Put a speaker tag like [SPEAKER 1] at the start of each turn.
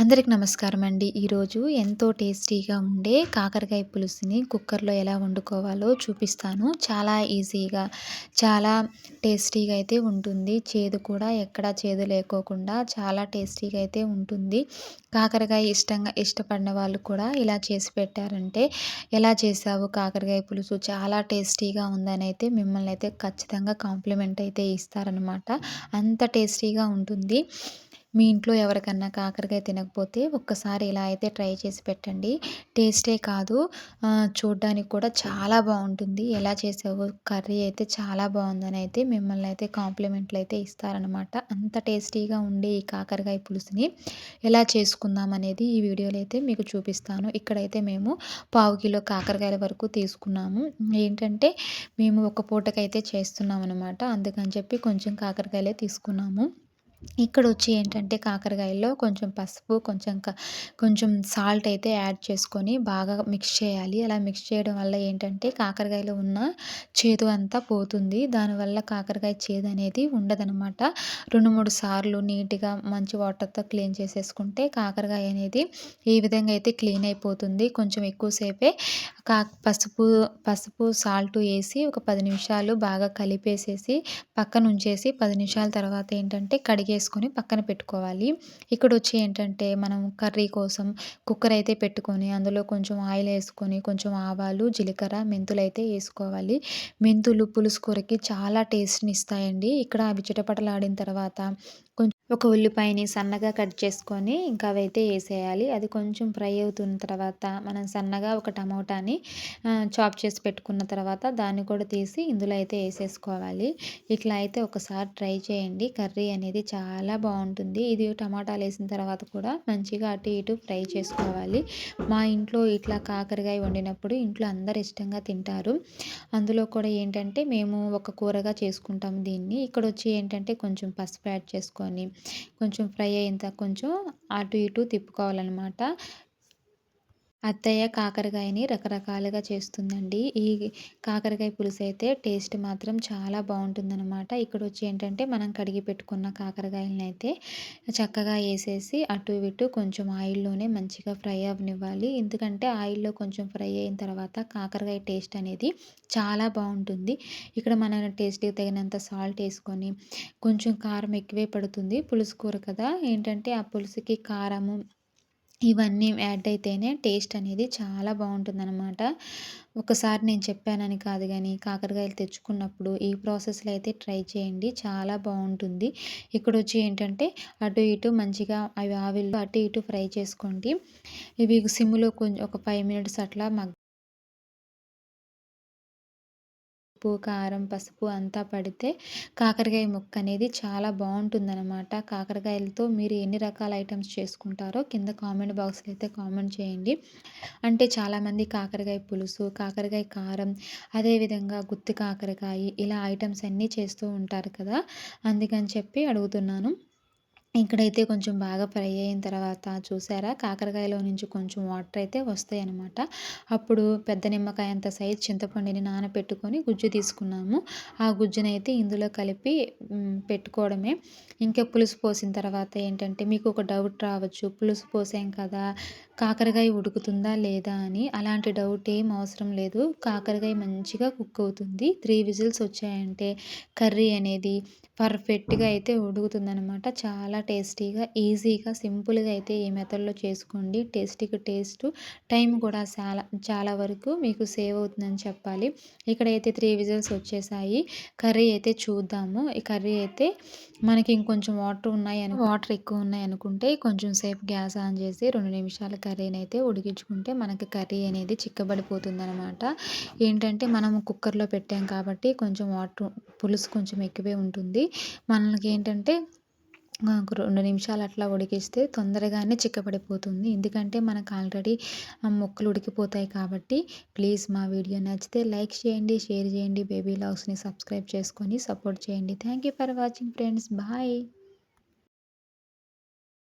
[SPEAKER 1] అందరికి నమస్కారం అండి. ఈరోజు ఎంతో టేస్టీగా ఉండే కాకరకాయ పులుసుని కుక్కర్లో ఎలా వండుకోవాలో చూపిస్తాను. చాలా ఈజీగా చాలా టేస్టీగా అయితే ఉంటుంది. చేదు కూడా ఎక్కడా చేదు లేకోకుండా చాలా టేస్టీగా అయితే ఉంటుంది. కాకరకాయ ఇష్టంగా ఇష్టపడిన వాళ్ళు కూడా ఇలా చేసి పెట్టారంటే ఎలా చేసావు కాకరకాయ పులుసు? చాలా టేస్టీగా ఉందని అయితే మిమ్మల్ని అయితే ఖచ్చితంగా కాంప్లిమెంట్ అయితే ఇస్తారనమాట అంత టేస్టీగా ఉంటుంది. మీ ఇంట్లో ఎవరికన్నా కాకరకాయ తినకపోతే ఒక్కసారి ఇలా అయితే ట్రై చేసి పెట్టండి. టేస్టే కాదు. చూడ్డానికి కూడా చాలా బాగుంటుంది. ఎలా చేసావు కర్రీ అయితే చాలా బాగుందని అయితే మిమ్మల్ని అయితే కాంప్లిమెంట్లు అయితే ఇస్తారనమాట అంత టేస్టీగా ఉండే ఈ కాకరకాయ పులుసుని ఎలా చేసుకుందాం అనేది ఈ వీడియోలో అయితే మీకు చూపిస్తాను. ఇక్కడైతే మేము పావు కిలో కాకరకాయల వరకు తీసుకున్నాము. ఏంటంటే మేము ఒక పూటకైతే చేస్తున్నాం అనమాట అందుకని చెప్పి కొంచెం కాకరకాయలే తీసుకున్నాము. ఇక్కడ వచ్చి ఏంటంటే కాకరకాయల్లో కొంచెం పసుపు కొంచెం కొంచెం సాల్ట్ అయితే యాడ్ చేసుకొని బాగా మిక్స్ చేయాలి. అలా మిక్స్ చేయడం వల్ల ఏంటంటే కాకరకాయలో ఉన్న చేదు అంతా పోతుంది. దానివల్ల కాకరకాయ చేదు అనేది ఉండదనమాట రెండు మూడు సార్లు నీట్గా మంచి వాటర్తో క్లీన్ చేసేసుకుంటే కాకరకాయ అనేది ఈ విధంగా అయితే క్లీన్ అయిపోతుంది. కొంచెం ఎక్కువసేపే కా పసుపు పసుపు సాల్ట్ వేసి ఒక పది నిమిషాలు బాగా కలిపేసేసి పక్కన ఉంచేసి పది నిమిషాల తర్వాత ఏంటంటే కడిగి వేసుకొని పక్కన పెట్టుకోవాలి. ఇక్కడ వచ్చి ఏంటంటే మనం కర్రీ కోసం కుక్కర్ అయితే పెట్టుకొని అందులో కొంచెం ఆయిల్ వేసుకొని కొంచెం ఆవాలు జీలకర్ర మెంతులు అయితే వేసుకోవాలి. మెంతులు పులుసు కూరకి చాలా టేస్ట్ని ఇస్తాయండి. ఇక్కడ అవి చిటపటలాడిన తర్వాత కొంచెం ఒక ఉల్లిపాయని సన్నగా కట్ చేసుకొని ఇంకా అవైతే వేసేయాలి. అది కొంచెం ఫ్రై అవుతున్న తర్వాత మనం సన్నగా ఒక టమోటాని చాప్ చేసి పెట్టుకున్న తర్వాత దాన్ని కూడా తీసి ఇందులో అయితే వేసేసుకోవాలి. ఇట్లా అయితే ఒకసారి ట్రై చేయండి. కర్రీ అనేది చాలా బాగుంటుంది. ఇది టమాటాలు వేసిన తర్వాత కూడా మంచిగా అటు ఇటు ఫ్రై చేసుకోవాలి. మా ఇంట్లో ఇట్లా కాకరకాయ వండినప్పుడు ఇంట్లో అందరు ఇష్టంగా తింటారు. అందులో కూడా ఏంటంటే మేము ఒక కూరగా చేసుకుంటాం దీన్ని. ఇక్కడ వచ్చి ఏంటంటే కొంచెం పసుపు యాడ్ చేసుకొని కొంచెం ఫ్రై అయ్యేంత కొంచెం అటు ఇటు తిప్పుకోవాలన్నమాట. అత్తయ్య కాకరకాయని రకరకాలుగా చేస్తుందండి. ఈ కాకరకాయ పులుసు అయితే టేస్ట్ మాత్రం చాలా బాగుంటుందన్నమాట. ఇక్కడ వచ్చి ఏంటంటే మనం కడిగి పెట్టుకున్న కాకరకాయలని అయితే చక్కగా వేసేసి అటు ఇటు కొంచెం ఆయిల్లోనే మంచిగా ఫ్రై అవ్వనివ్వాలి ఎందుకంటే ఆయిల్లో కొంచెం ఫ్రై అయిన తర్వాత కాకరకాయ టేస్ట్ అనేది చాలా బాగుంటుంది. ఇక్కడ మన టేస్ట్కి తగినంత సాల్ట్ వేసుకొని కొంచెం కారం ఎక్కువే పడుతుంది. పులుసు కూర కదా. ఏంటంటే ఆ పులుసుకి కారము ఇవన్నీ యాడ్ అయితేనే టేస్ట్ అనేది చాలా బాగుంటుందన్నమాట. ఒకసారి నేను చెప్పానని కాదు కానీ కాకరకాయలు తెచ్చుకున్నప్పుడు ఈ ప్రాసెస్లో అయితే ట్రై చేయండి చాలా బాగుంటుంది. ఇక్కడ వచ్చి ఏంటంటే అటు ఇటు మంచిగా అవి ఆవిల్లో అటు ఇటు ఫ్రై చేసుకోండి. ఇవి సిమ్లో కొంచెం ఒక ఫైవ్ మినిట్స్ అట్లా మగ్గ ఉప్పు కారం పసుపు అంతా పడితే కాకరకాయ ముక్క అనేది చాలా బాగుంటుందన్నమాట. కాకరకాయలతో మీరు ఎన్ని రకాల ఐటమ్స్ చేసుకుంటారో కింద కామెంట్ బాక్స్లో అయితే కామెంట్ చేయండి. అంటే చాలామంది కాకరకాయ పులుసు కాకరకాయ కారం అదేవిధంగా గుత్తి కాకరకాయ ఇలా ఐటమ్స్ అన్నీ చేస్తూ ఉంటారు కదా? అందుకని చెప్పి అడుగుతున్నాను. ఇక్కడైతే కొంచెం బాగా ఫ్రై అయిన తర్వాత చూసారా? కాకరకాయలో నుంచి కొంచెం వాటర్ అయితే వస్తాయి అనమాట అప్పుడు పెద్ద నిమ్మకాయ అంత సైజ్ చింతపండుని నానబెట్టుకొని గుజ్జు తీసుకున్నాము. ఆ గుజ్జునైతే ఇందులో కలిపి పెట్టుకోవడమే. ఇంకా పులుసు పోసిన తర్వాత ఏంటంటే మీకు ఒక డౌట్ రావచ్చు. పులుసు పోసాం కదా కాకరకాయ ఉడుకుతుందా లేదా అని. అలాంటి డౌట్ ఏం అవసరం లేదు. కాకరకాయ మంచిగా కుక్ అవుతుంది. త్రీ విజిల్స్ వచ్చాయంటే కర్రీ అనేది పర్ఫెక్ట్గా అయితే ఉడుకుతుందనమాట చాలా టేస్టీగా ఈజీగా సింపుల్గా అయితే ఈ మెథడ్లో చేసుకోండి. టేస్టీకి టేస్ట్. టైం కూడా చాలా చాలా వరకు మీకు సేవ్ అవుతుందని చెప్పాలి. ఇక్కడైతే త్రీ విజిల్స్ వచ్చేసాయి. కర్రీ అయితే చూద్దాము. ఈ కర్రీ అయితే మనకి ఇంకొంచెం వాటర్ ఉన్నాయి అని వాటర్ ఎక్కువ ఉన్నాయి అనుకుంటే కొంచెం సేపు గ్యాస్ ఆన్ చేసి రెండు నిమిషాల కర్రీని అయితే ఉడికించుకుంటే మనకి కర్రీ అనేది చిక్కబడిపోతుంది అనమాట ఏంటంటే మనం కుక్కర్లో పెట్టాం కాబట్టి కొంచెం వాటర్ పులుసు కొంచెం ఎక్కువే ఉంటుంది. మనకి ఏంటంటే రెండు నిమిషాలు అట్లా ఉడికిస్తే తొందరగానే చిక్కబడిపోతుంది. ఎందుకంటే మనకు ఆల్రెడీ ముక్కలు ఉడికిపోతాయి కాబట్టి ప్లీజ్ మా వీడియో నచ్చితే లైక్ చేయండి షేర్ చేయండి బేబీ లాగ్స్ని సబ్స్క్రైబ్ చేసుకొని సపోర్ట్ చేయండి. Thank you for watching friends. Bye.